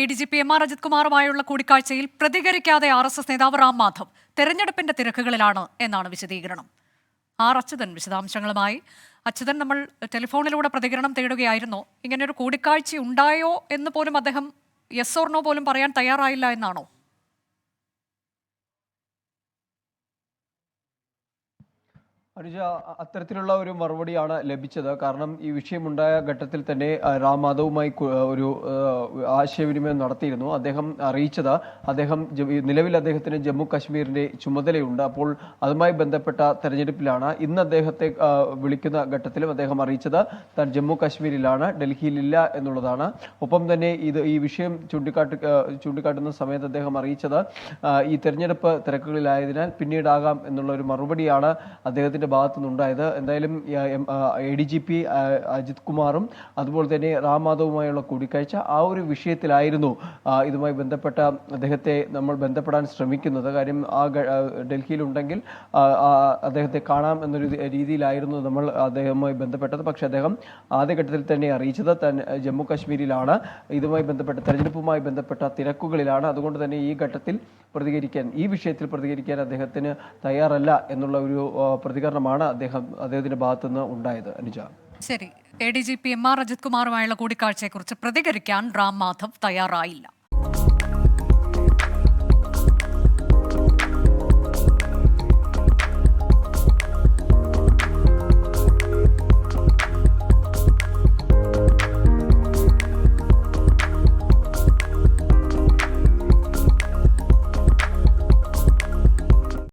A D G P M R Ajith കുമാറുമായുള്ള കൂടിക്കാഴ്ചയിൽ പ്രതികരിക്കാതെ R S S നേതാവ് റാം മാധവ് തെരഞ്ഞെടുപ്പിന്റെ തിരക്കുകളിലാണ് എന്നാണ് വിശദീകരണം. ആർ അച്യുതൻ വിശദാംശങ്ങളുമായി. അച്യുതൻ നമ്മൾ ടെലിഫോണിലൂടെ പ്രതികരണം തേടുകയായിരുന്നു. ഇങ്ങനെ ഒരു കൂടിക്കാഴ്ച ഉണ്ടായോ എന്ന് പോലും അദ്ദേഹം യെസ് ഓർണോ പോലും പറയാൻ തയ്യാറായില്ല എന്നാണോ? അനുജ അത്തരത്തിലുള്ള ഒരു മറുപടിയാണ് ലഭിച്ചത്. കാരണം ഈ വിഷയമുണ്ടായ ഘട്ടത്തിൽ തന്നെ റാം ഒരു ആശയവിനിമയം നടത്തിയിരുന്നു. അദ്ദേഹം അറിയിച്ചത് അദ്ദേഹം നിലവിൽ അദ്ദേഹത്തിന് ജമ്മു കാശ്മീരിന്റെ ചുമതലയുണ്ട്. അപ്പോൾ അതുമായി ബന്ധപ്പെട്ട തെരഞ്ഞെടുപ്പിലാണ് ഇന്ന് അദ്ദേഹത്തെ വിളിക്കുന്ന ഘട്ടത്തിലും അദ്ദേഹം അറിയിച്ചത് താൻ ജമ്മു കാശ്മീരിലാണ് ഡൽഹിയിലില്ല എന്നുള്ളതാണ്. ഒപ്പം തന്നെ ഇത് ഈ വിഷയം ചൂണ്ടിക്കാട്ടി ചൂണ്ടിക്കാട്ടുന്ന സമയത്ത് അദ്ദേഹം അറിയിച്ചത് ഈ തെരഞ്ഞെടുപ്പ് തിരക്കുകളിലായതിനാൽ പിന്നീടാകാം എന്നുള്ള ഒരു മറുപടിയാണ് അദ്ദേഹത്തിന്റെ ഭാഗത്തു നിന്നുണ്ടായത് എന്തായാലും A D G P Ajith കുമാറും അതുപോലെ തന്നെ റാം മാധവുമായുള്ള കൂടിക്കാഴ്ച ആ ഒരു വിഷയത്തിലായിരുന്നു ഇതുമായി ബന്ധപ്പെട്ട അദ്ദേഹത്തെ നമ്മൾ ബന്ധപ്പെടാൻ ശ്രമിക്കുന്നത്. കാര്യം ആ ഡൽഹിയിലുണ്ടെങ്കിൽ അദ്ദേഹത്തെ കാണാം എന്നൊരു രീതി- രീതിയിലായിരുന്നു നമ്മൾ അദ്ദേഹവുമായി ബന്ധപ്പെട്ടത്. പക്ഷേ അദ്ദേഹം ആദ്യഘട്ടത്തിൽ തന്നെ അറിയിച്ചത് താൻ ജമ്മു കാശ്മീരിലാണ്. ഇതുമായി ബന്ധപ്പെട്ട തെരഞ്ഞെടുപ്പുമായി ബന്ധപ്പെട്ട തിരക്കുകളിലാണ്. അതുകൊണ്ട് തന്നെ ഈ ഘട്ടത്തിൽ പ്രതികരിക്കാൻ ഈ വിഷയത്തിൽ പ്രതികരിക്കാൻ അദ്ദേഹത്തിന് തയ്യാറല്ല എന്നുള്ള ഒരു പ്രതികരണമാണ് അദ്ദേഹം അദ്ദേഹത്തിന്റെ ഭാഗത്തുനിന്ന് ഉണ്ടായത്. അനുജ. ശരി. A D G P M R Ajith കുമാറുമായുള്ള കൂടിക്കാഴ്ചയെക്കുറിച്ച് പ്രതികരിക്കാൻ റാം മാധവ് തയ്യാറായില്ല.